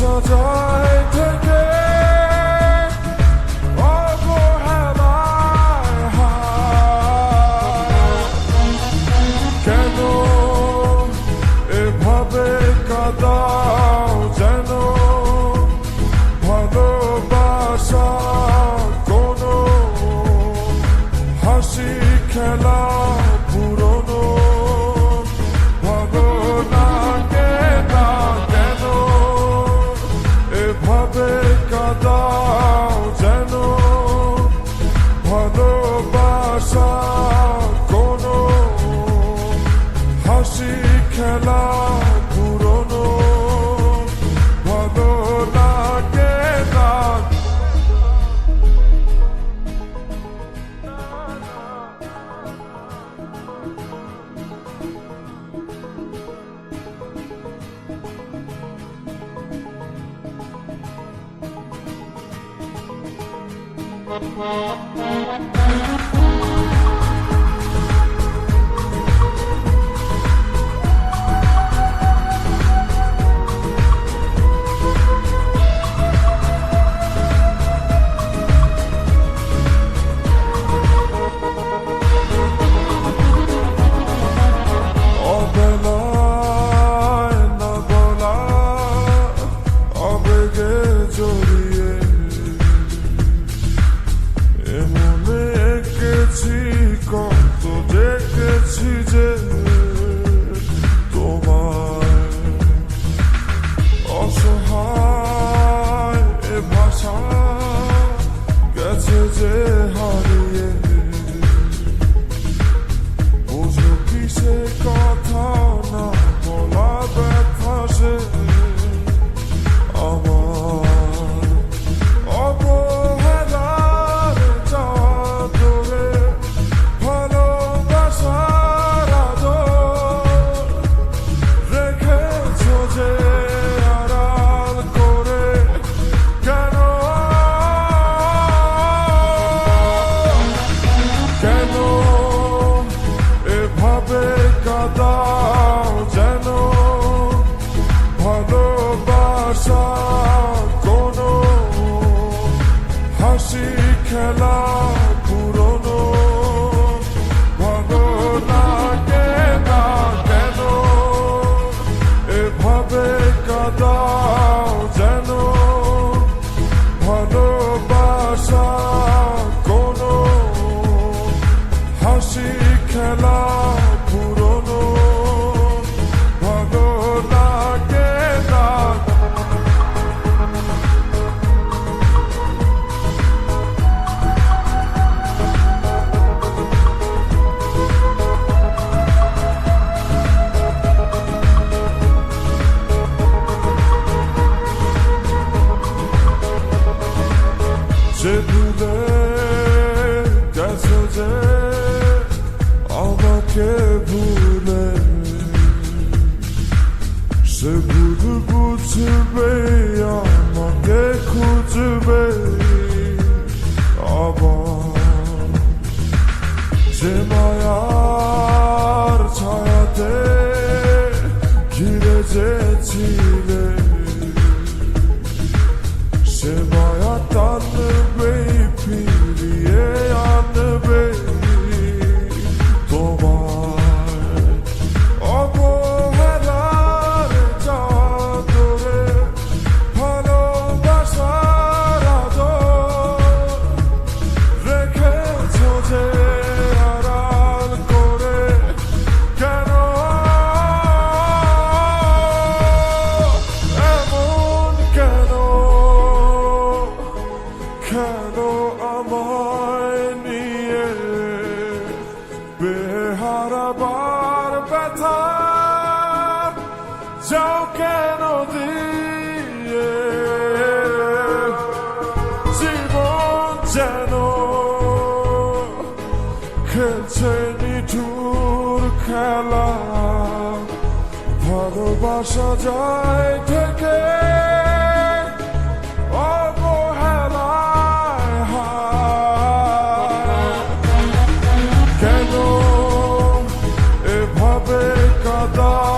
your joy. যে তোমার অসহায় এ ভাষা গেছে যে হয় że buler gazoze আমাকে ভুলে। সে বুধ বুঝবে, আমাকে খুঁজবে আবার। যে মায়ার ছায়াতে ঘিরে যেছিলে বেলা ভালোবাসা যায় থেকে কেন এভাবে কাদা